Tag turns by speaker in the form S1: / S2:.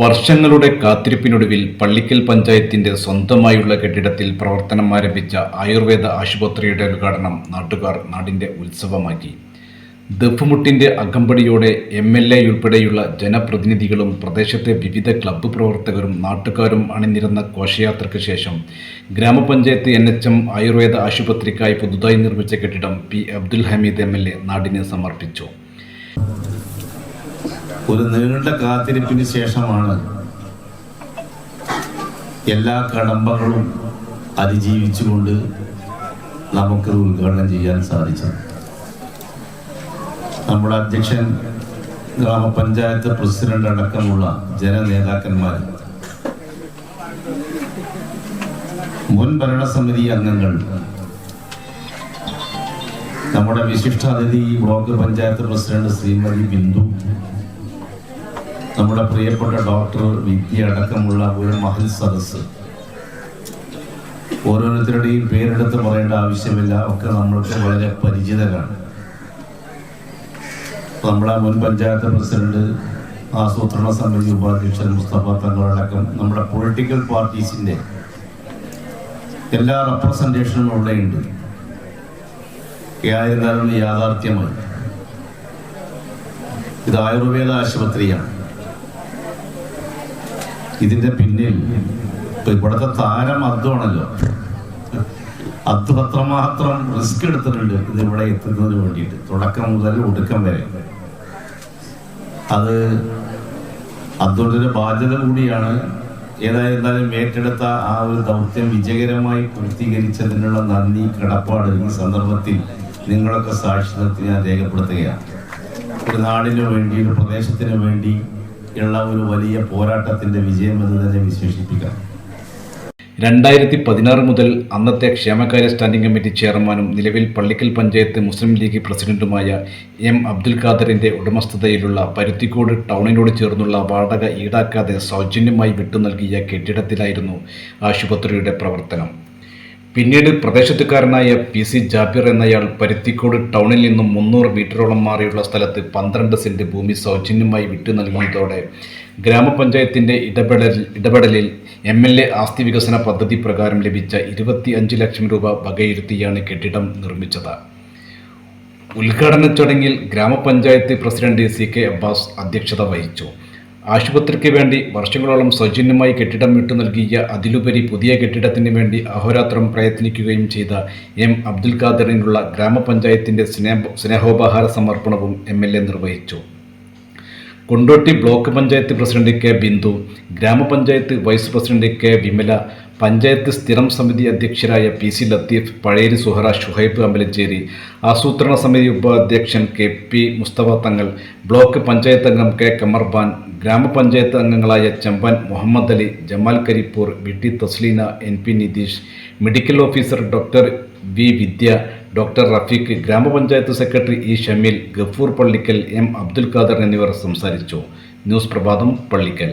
S1: വർഷങ്ങളുടെ കാത്തിരിപ്പിനൊടുവിൽ പള്ളിക്കൽ പഞ്ചായത്തിന്റെ സ്വന്തമായുള്ള കെട്ടിടത്തിൽ പ്രവർത്തനം ആരംഭിച്ച ആയുർവേദ ആശുപത്രിയുടെ ഉദ്ഘാടനം നാട്ടുകാർ നാടിന്റെ ഉത്സവമാക്കി. ദഫുമുട്ടിന്റെ അകമ്പടിയോടെ എം എൽ എ ഉൾപ്പെടെയുള്ള ജനപ്രതിനിധികളും പ്രദേശത്തെ വിവിധ ക്ലബ്ബ് പ്രവർത്തകരും നാട്ടുകാരും അണിനിരന്ന ഘോഷയാത്രയ്ക്ക് ശേഷം ഗ്രാമപഞ്ചായത്ത് എൻ എച്ച് എം ആയുർവേദ ആശുപത്രിക്കായി പുതുതായി നിർമ്മിച്ച കെട്ടിടം P Abdul Hameed M L A നാടിന് സമർപ്പിച്ചു.
S2: ഒരു നീണ്ട കാത്തിരിപ്പിന് ശേഷമാണ് എല്ലാ കടമ്പകളും അതിജീവിച്ചുകൊണ്ട് നമുക്കത് ഉദ്ഘാടനം ചെയ്യാൻ സാധിച്ചത്. നമ്മുടെ അധ്യക്ഷൻ ഗ്രാമപഞ്ചായത്ത് പ്രസിഡന്റ് അടക്കമുള്ള ജനനേതാക്കന്മാർ മുൻ ഭരണസമിതി അംഗങ്ങൾ നമ്മുടെ വിശിഷ്ടാതിഥി ബ്ലോക്ക് പഞ്ചായത്ത് പ്രസിഡന്റ് ശ്രീമതി ബിന്ദു നമ്മുടെ പ്രിയപ്പെട്ട ഡോക്ടർ വിദ്യ അടക്കമുള്ള ഒരു മഹൽ സദസ് ഓരോരുത്തരുടെയും പേരെടുത്ത് പറയേണ്ട ആവശ്യമില്ല. ഒക്കെ നമ്മൾക്ക് വളരെ പരിചിതരാണ്. നമ്മുടെ മുൻ പഞ്ചായത്ത് പ്രസിഡന്റ് ആസൂത്രണ സമിതി ഉപാധ്യക്ഷൻ മുസ്തഫ തങ്ങളടക്കം നമ്മുടെ പൊളിറ്റിക്കൽ പാർട്ടീസിന്റെ എല്ലാ റെപ്രസെന്റേഷനും അവിടെയുണ്ട്. ഏതായിരുന്നാലും യാഥാർത്ഥ്യമായി. ഇത് ആയുർവേദ ആശുപത്രിയാണ്. ഇതിന്റെ പിന്നിൽ ഇപ്പൊ ഇവിടുത്തെ താരം അദ്വാണല്ലോ അത് അത്രമാത്രം റിസ്ക് എടുത്തിട്ടുണ്ട് ഇത് ഇവിടെ എത്തുന്നതിന് വേണ്ടിയിട്ട്. തുടക്കം മുതൽ ഒടുക്കം വരെ. അത് അദ്വൈതയുടെ ബാധ്യത കൂടിയാണ്. ഏതായിരുന്നാലും ഏറ്റെടുത്ത ആ ഒരു ദൗത്യം വിജയകരമായി പൂർത്തീകരിച്ചതിനുള്ള നന്ദി കടപ്പാട് ഈ സന്ദർഭത്തിൽ നിങ്ങളൊക്കെ സാക്ഷി ഞാൻ രേഖപ്പെടുത്തുകയാണ്. ഒരു നാടിനു വേണ്ടി ഒരു പ്രദേശത്തിന് വേണ്ടി ഉള്ള ഒരു വലിയ പോരാട്ടത്തിന്റെ വിജയം എന്ന് തന്നെ വിശേഷിപ്പിക്കാം.
S1: രണ്ടായിരത്തി പതിനാറ് മുതൽ അന്നത്തെ ക്ഷേമകാര്യ സ്റ്റാൻഡിംഗ് കമ്മിറ്റി ചെയർമാനും നിലവിൽ പള്ളിക്കൽ പഞ്ചായത്ത് മുസ്ലിം ലീഗ് പ്രസിഡന്റുമായ എം അബ്ദുൽ ഖാദറിന്റെ ഉടമസ്ഥതയിലുള്ള പരുത്തിക്കോട് ടൗണിനോട് ചേർന്നുള്ള വാടക ഈടാക്കാതെ സൗജന്യമായി വിട്ടു നൽകിയ കെട്ടിടത്തിലായിരുന്നു ആശുപത്രിയുടെ പ്രവർത്തനം. പിന്നീട് പ്രദേശത്തുകാരനായ പി സി ജാബിർ എന്നയാൾ പരുത്തിക്കോട് ടൗണിൽ നിന്നും മുന്നൂറ് മീറ്ററോളം മാറിയുള്ള സ്ഥലത്ത് പന്ത്രണ്ട് സെന്റ് ഭൂമി സൗജന്യമായി വിട്ടു നൽകിയതോടെ ഗ്രാമപഞ്ചായത്തിന്റെ ഇടപെടൽ ഇടപെടലിൽ എം എൽ എ ആസ്തി വികസന പദ്ധതി പ്രകാരം ലഭിച്ച ഇരുപത്തി അഞ്ച് ലക്ഷം രൂപ വകയിരുത്തിയാണ് കെട്ടിടം നിർമ്മിച്ചത്. ഉദ്ഘാടന ചടങ്ങിൽ ഗ്രാമപഞ്ചായത്ത് പ്രസിഡന്റ് സി കെ അബ്ബാസ് അധ്യക്ഷത വഹിച്ചു. ആശുപത്രിക്ക് വേണ്ടി വർഷങ്ങളോളം സൗജന്യമായി കെട്ടിടം വിട്ടു നൽകിയ അതിലുപരി പുതിയ കെട്ടിടത്തിന് വേണ്ടി അഹോരാത്രം പ്രയത്നിക്കുകയും ചെയ്ത എം അബ്ദുൽ ഖാദറിനുള്ള ഗ്രാമപഞ്ചായത്തിന്റെ സ്നേഹ സ്നേഹോപഹാര സമർപ്പണവും എം എൽ എ നിർവഹിച്ചു. Kondotty block panchayat president K Bindu ഗ്രാമപഞ്ചായത്ത് vice president K Vimala panchayat സ്ഥിരം സമിതി അധ്യക്ഷരായ പി സി ലത്തീഫ് പഴയരി സുഹറ ഷുഹൈബ് അമ്പലഞ്ചേരി ആസൂത്രണ സമിതി ഉപാധ്യക്ഷൻ കെ പി മുസ്തഫ തങ്ങൾ ബ്ലോക്ക് പഞ്ചായത്ത് അംഗം കെ കമർബാൻ ഗ്രാമപഞ്ചായത്ത് അംഗങ്ങളായ Chemban Muhammad Ali Jamal Karipur V T Thasleena N P Nitheesh medical officer doctor V Vidya doctor Rafeeq ഗ്രാമപഞ്ചായത്ത് secretary E Shameel Gafoor Pallikkal M Abdul Khader എന്നിവർ സംസാരിച്ചു. News പ്രഭാതം പള്ളിക്കൽ.